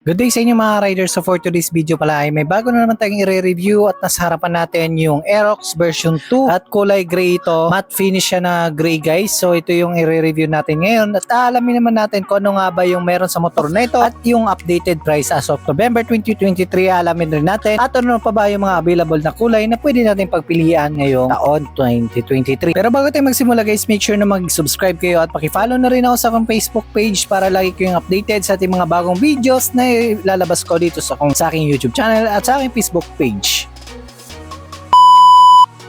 Good day sa inyo mga riders. So for today's video pala ay may bago na naman tayong i-review at nasa harapan natin yung Aerox version 2 at kulay gray ito. Matte finish siya na gray guys. So ito yung i-review natin ngayon at aalamin naman natin kung ano nga ba yung meron sa motor na ito at yung updated price as of November 2023 alamin rin natin at ano pa ba yung mga available na kulay na pwede natin pagpilian ngayong taon 2023. Pero bago tayo magsimula guys, make sure na mag-subscribe kayo at paki-follow na rin ako sa akong Facebook page para lagi kayong updated sa ating mga bagong videos na lalabas ko dito sa, kung, sa aking YouTube channel at sa aking Facebook page.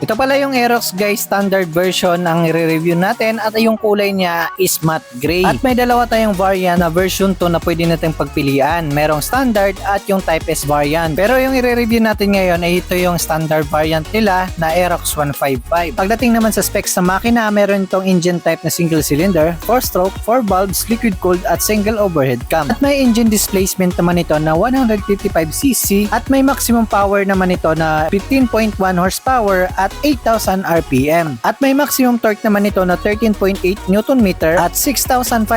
Ito pala yung Aerox guys standard version ang i-review natin at yung kulay niya is matte gray. At may dalawa tayong variant na version 2 na pwede natin pagpilian. Merong standard at yung type S variant. Pero yung i-review natin ngayon ay ito yung standard variant nila na Aerox 155. Pagdating naman sa specs sa makina, meron itong engine type na single cylinder, 4-stroke, 4 valves, liquid cooled at single overhead cam. At may engine displacement naman ito na 155cc at may maximum power naman ito na 15.1 horsepower at 8,000 RPM. At may maximum torque naman ito na 13.8 Nm at 6,500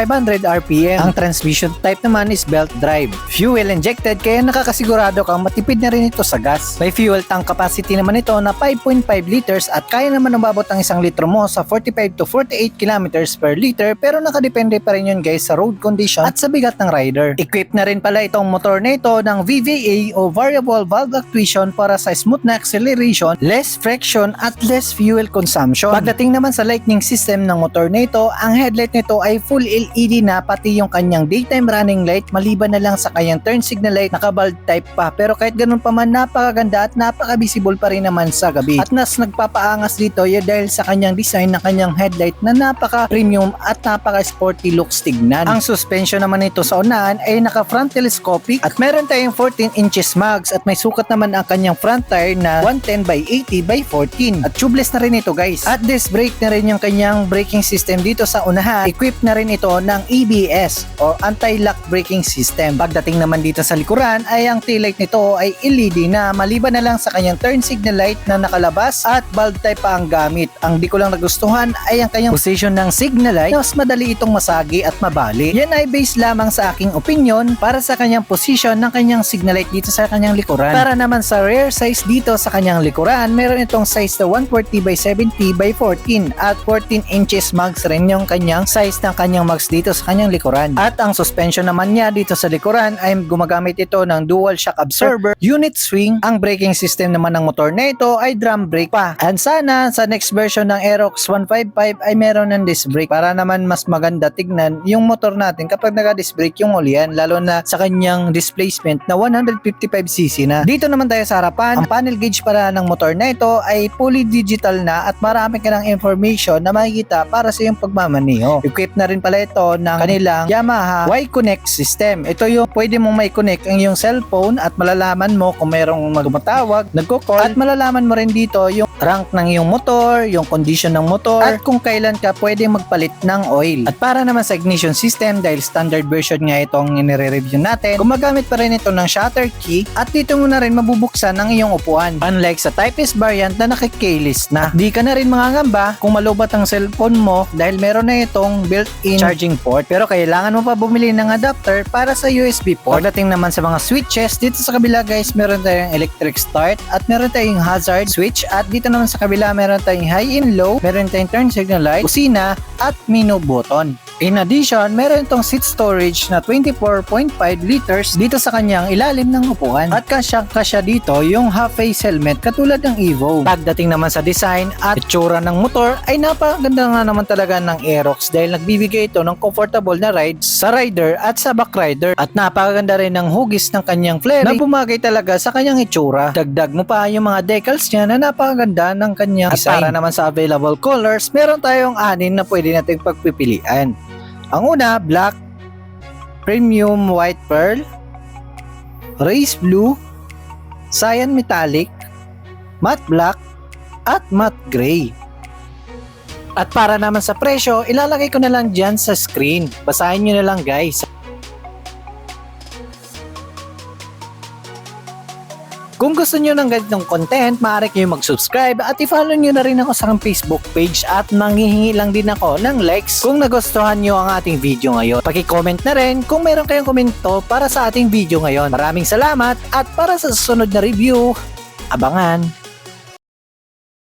RPM. Ang transmission type naman is belt drive. Fuel injected kaya nakakasigurado kang matipid na rin ito sa gas. May fuel tank capacity naman ito na 5.5 liters at kaya naman umabot ang isang litro mo sa 45 to 48 kilometers per liter pero nakadepende pa rin yun guys sa road condition at sa bigat ng rider. Equipped na rin pala itong motor na ito ng VVA o Variable Valve Actuation para sa smooth na acceleration, less friction at less fuel consumption. Pagdating naman sa lightning system ng motor na ito, ang headlight nito ay full LED na pati yung kanyang daytime running light maliban na lang sa kanyang turn signal light naka-bulb type pa. Pero kahit ganun pa man napakaganda at napaka-visible pa rin naman sa gabi. At nas nagpapaangas dito y dahil sa kanyang design ng kanyang headlight na napaka-premium at napaka-sporty looks tignan. Ang suspension naman nito sa unahan ay naka-front telescopic at meron tayong 14 inches mags at may sukat naman ang kanyang front tire na 110 by 80 by 14 at tubeless na rin ito guys. At disc brake na rin yung kanyang braking system dito sa unahan. Equipped na rin ito ng ABS o anti-lock braking system. Pagdating naman dito sa likuran ay ang taillight nito ay LED na maliban na lang sa kanyang turn signal light na nakalabas at bulb type pa ang gamit. Ang di ko lang nagustuhan ay ang kanyang position ng signal light na mas madali itong masagi at mabali. Yan ay based lamang sa aking opinion para sa kanyang position ng kanyang signal light dito sa kanyang likuran. Para naman sa rear size dito sa kanyang likuran, meron itong size na 140 by 70 by 14 at 14 inches mags rin yung kanyang size ng kanyang mags dito sa kanyang likuran. At ang suspension naman niya dito sa likuran ay gumagamit ito ng dual shock absorber, unit swing. Ang braking system naman ng motor na ito ay drum brake pa. And sana sa next version ng Aerox 155 ay meron ng disc brake para naman mas maganda tignan yung motor natin kapag naka-disc brake yung ulian lalo na sa kanyang displacement na 155cc na. Dito naman tayo sa harapan, ang panel gauge para ng motor na ito ay fully digital na at marami ka ng information na makikita para sa iyong pagmamaneho. Equipped na rin pala ito ng kanilang Yamaha Y-Connect system. Ito yung pwede mong may connect ang iyong cellphone at malalaman mo kung mayroong magmatawag, nagko-call at malalaman mo rin dito yung rank ng iyong motor, yung condition ng motor at kung kailan ka pwede magpalit ng oil. At para naman sa ignition system dahil standard version nga itong inire-review natin, gumagamit pa rin ito ng shutter key at dito mo na rin mabubuksan ang iyong upuan. Unlike sa Type S variant na nakikeyless na. Di ka na rin mangangamba kung malubat ang cellphone mo dahil meron na itong built-in charging port pero kailangan mo pa bumili ng adapter para sa USB port. Pagdating naman sa mga switches, dito sa kabila guys meron tayong electric start at meron tayong hazard switch at dito naman sa kabila meron tayong high and low, meron tayong turn signal light, kusina at menu button. In addition, meron itong seat storage na 24.5 liters dito sa kanyang ilalim ng upuan. At kasyang-kasya dito yung half-face helmet katulad ng Evo. Pagdating naman sa design at itsura ng motor ay napaganda nga naman talaga ng Aerox dahil nagbibigay ito ng comfortable na ride sa rider at sa back rider. At napakaganda rin ng hugis ng kanyang flare na bumagay talaga sa kanyang itsura. Dagdag mo pa yung mga decals niya na napakaganda ng kanyang design. At para naman sa available colors, meron tayong anin na pwede nating pagpipilian. Ang una, black, premium white pearl, race blue, cyan metallic, matte black, at matte gray. At para naman sa presyo, ilalagay ko na lang dyan sa screen. Basahin nyo na lang guys. Kung gusto nyo ng ganitong content, maaari kayo mag-subscribe at i-follow nyo na rin ako sa Facebook page at manghihingi lang din ako ng likes kung nagustuhan nyo ang ating video ngayon. Paki-comment na rin kung meron kayong komento para sa ating video ngayon. Maraming salamat at para sa susunod na review, abangan!